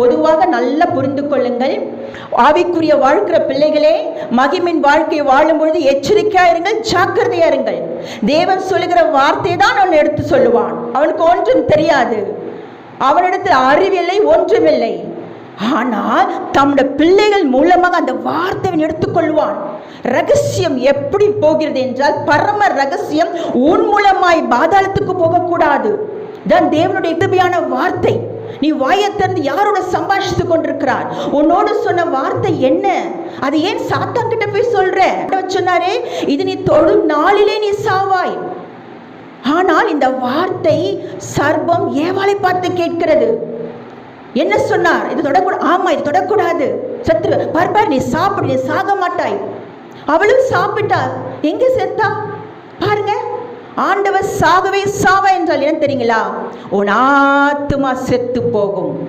பொதுவாக நல்லா புரிந்து கொள்ளுங்கள். ஆவிக்குரிய வாழ்க்கிற பிள்ளைகளே மகிமின் வாழ்க்கை வாழும் பொழுது எச்சரிக்கையா இருங்கள் ஜாக்கிரதையா இருங்கள். தேவன் சொல்லுகிற வார்த்தை தான் அவன் எடுத்து சொல்லுவான். அவனுக்கு ஒன்றும் தெரியாது. அவனிடத்தில் அறிவில்லை ஒன்றுமில்லை. ஆனால் தம்முடைய பிள்ளைகள் மூலமாக அந்த வார்த்தையை எடுத்துக்கொள்வான் ரகசியம் எப்படி போகிறது என்றால் பரம ரகசியம் உன் மூலமாய் பாதாளத்துக்கு போகக்கூடாது. தான் தேவனுடைய கிருபையான வார்த்தை. நீ வாயை திறந்து யாரோட சம்பாஷித்துக் கொண்டிருக்கிறார் உன்னோடு சொன்ன வார்த்தை என்ன? அது ஏன் சாத்தான் கிட்ட போய் சொல்ற? சொன்னாரே இது நீ தொழும் நாளிலே நீ சாவாய். ஆனால் இந்த வார்த்தை சர்வம் ஏவாளை பார்த்து கேட்கிறது. என்ன சொன்னார்? இது தொடக்கூடாது ஆமா இது தொடக்கூடாது. சத்ரு பார் பார் நீ சாப்பிடு நீ சாக மாட்டாய் அவளும் சாப்பிட்டாள். எங்க செத்தா? பாருங்க ஆண்டவர் சாகவே சாவா என்றால் என்ன தெரியுங்களா? உன் ஆத்துமா செத்து போகும்.